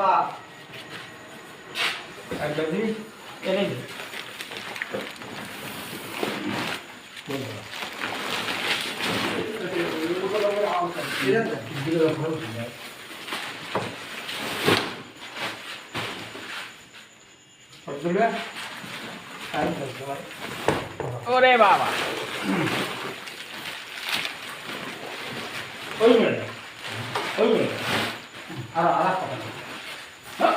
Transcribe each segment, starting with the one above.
পা একটা দিই এনে ওরে বাবা। ওই মিনিট ওই মিনিট আর আর দেখো তো সেই করবে পারবে এই এটাই ধরো নাকি আর আর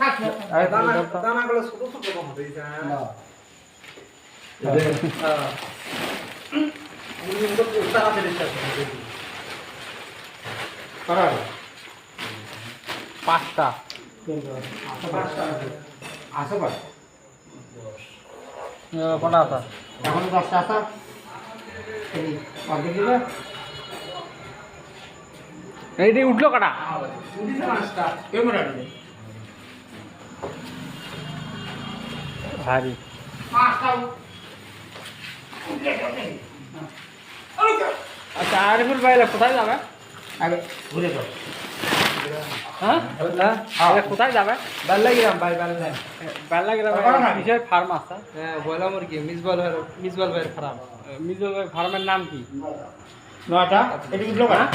দানাগুলো ছোট ছোট কম হয়েছে টাকা ফেলে পাঁচটা। আসো পাঁচ কটা? আছে? এখন দশটা আসা অর্ধেক দিবে এইটি উঠল কাটা? ভারী। আচ্ছা আরিফুল ভাইলা কোথায় যাবে? আগে ঘুরে যাও হ্যাঁ কোথায় যাবে? বাল্লা গিরাম ভাই বাল্লা বেলা গ্রামে ওখানে না? কিসের ফার্ম আছে। হ্যাঁ বলা মুরগি মিসবাল ভাই মিসবাল ভাইয়ের মিজল ভাই ফার্মের নাম কি? নয়টা? এটি উঠল না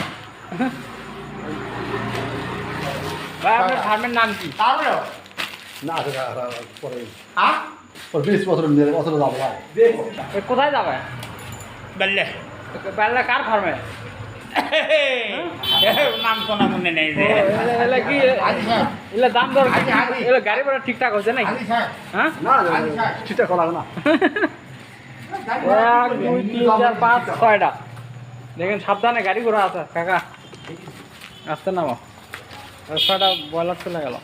ভাই আপনার ফার্মের নাম কি? তারপরে না সেটা পরে হ্যাঁ বিশ বছর নিয়ে বছর যাব ভাই এ কোথায় যাবে? বললে। বেলা কার ফার্মে? নাম শোনা মনে নেই যে। এলে কি এলে দাম দর এলে গাড়ি ভাড়া ঠিকঠাক হচ্ছে নাকি? হ্যাঁ? না ঠিকঠাক করা না। এক দুই তিন চার পাঁচ ছয়টা। দেখেন সাবধানে গাড়ি ঘোড়া আছে কাকা। আসতে নামো। ছয়টা ব্রয়লার চলে গেল।